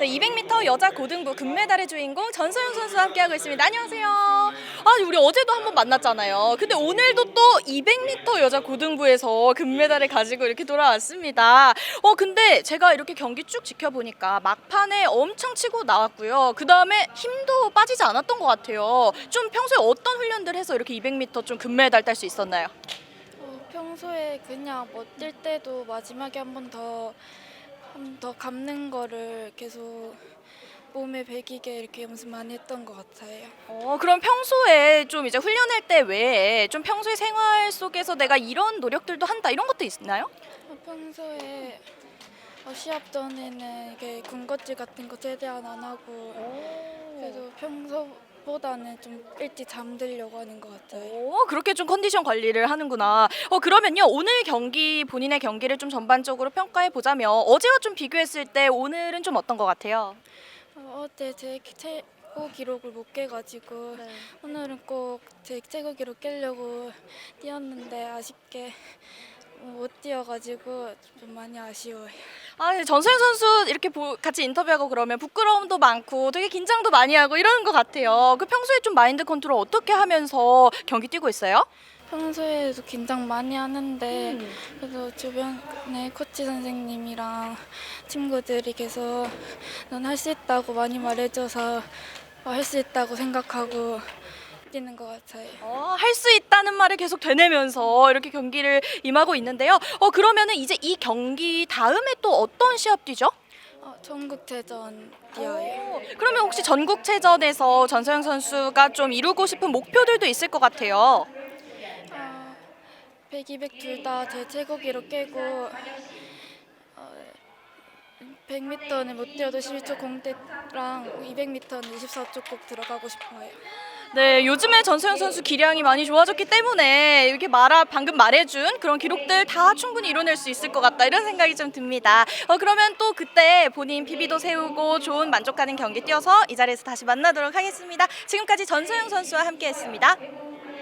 네, 200m 여자 고등부 금메달의 주인공 전소영 선수와 함께하고 있습니다. 안녕하세요. 아, 우리 어제도 한번 만났잖아요. 근데 오늘도 또 200m 여자 고등부에서 금메달을 가지고 이렇게 돌아왔습니다. 어, 근데 제가 이렇게 경기 쭉 지켜보니까 막판에 엄청 치고 나왔고요. 그 다음에 힘도 빠지지 않았던 것 같아요. 좀 평소에 어떤 훈련들 해서 이렇게 200m 좀 금메달 딸 수 있었나요? 어, 평소에 그냥 뭐뛸 때도 마지막에 한 번 더 한번더 감는 거를 계속 몸에 배기게 이렇게 연습 많이 했던 것 같아요. 어, 그럼 평소에 좀 이제 훈련할 때 외에 좀 평소에 생활 속에서 내가 이런 노력들도 한다 이런 것도 있나요? 어, 평소에 어, 시합 전에는 이게 군것질 같은 거 최대한 안 하고 그래도 평소 보다는 좀 일찍 잠들려고 하는 것 같아요. 오, 그렇게 좀 컨디션 관리를 하는구나. 어, 그러면요. 오늘 경기 본인의 경기를 좀 전반적으로 평가해 보자면 어제와 좀 비교했을 때 오늘은 좀 어떤 것 같아요? 어, 어제 제 최고 기록을 못 깨가지고 오늘은 꼭 제 최고 기록 깨려고 뛰었는데 아쉽게 못 뛰어가지고 좀 많이 아쉬워요. 아, 전소영 선수 이렇게 보- 같이 인터뷰하고 그러면 부끄러움도 많고 되게 긴장도 많이 하고 이러는 것 같아요. 그 평소에 좀 마인드 컨트롤 어떻게 하면서 경기 뛰고 있어요? 평소에도 긴장 많이 하는데 음. 그래도 주변에 코치 선생님이랑 친구들이 계속 넌 할 수 있다고 많이 말해줘서 할 수 있다고 생각하고 뛰는 것 같아요. 어, 할 수 있다는 말을 계속 되뇌면서 이렇게 경기를 임하고 있는데요. 어, 그러면은 이제 이 경기 다음에 또 어떤 시합 뛰죠? 어, 전국체전 뛰어요. 오, 그러면 혹시 전국체전에서 전소영 선수가 좀 이루고 싶은 목표들도 있을 것 같아요. 어, 100, 200 둘 다 제 최고 기록 깨고 어, 100m는 못 뛰어도 12초 공대랑 200m는 24초 꼭 들어가고 싶어요. 네, 요즘에 전소영 선수 기량이 많이 좋아졌기 때문에 이렇게 말아 방금 말해준 그런 기록들 다 충분히 이뤄낼 수 있을 것 같다 이런 생각이 좀 듭니다. 어, 그러면 또 그때 본인 PB도 세우고 좋은 만족하는 경기 뛰어서 이 자리에서 다시 만나도록 하겠습니다. 지금까지 전소영 선수와 함께했습니다.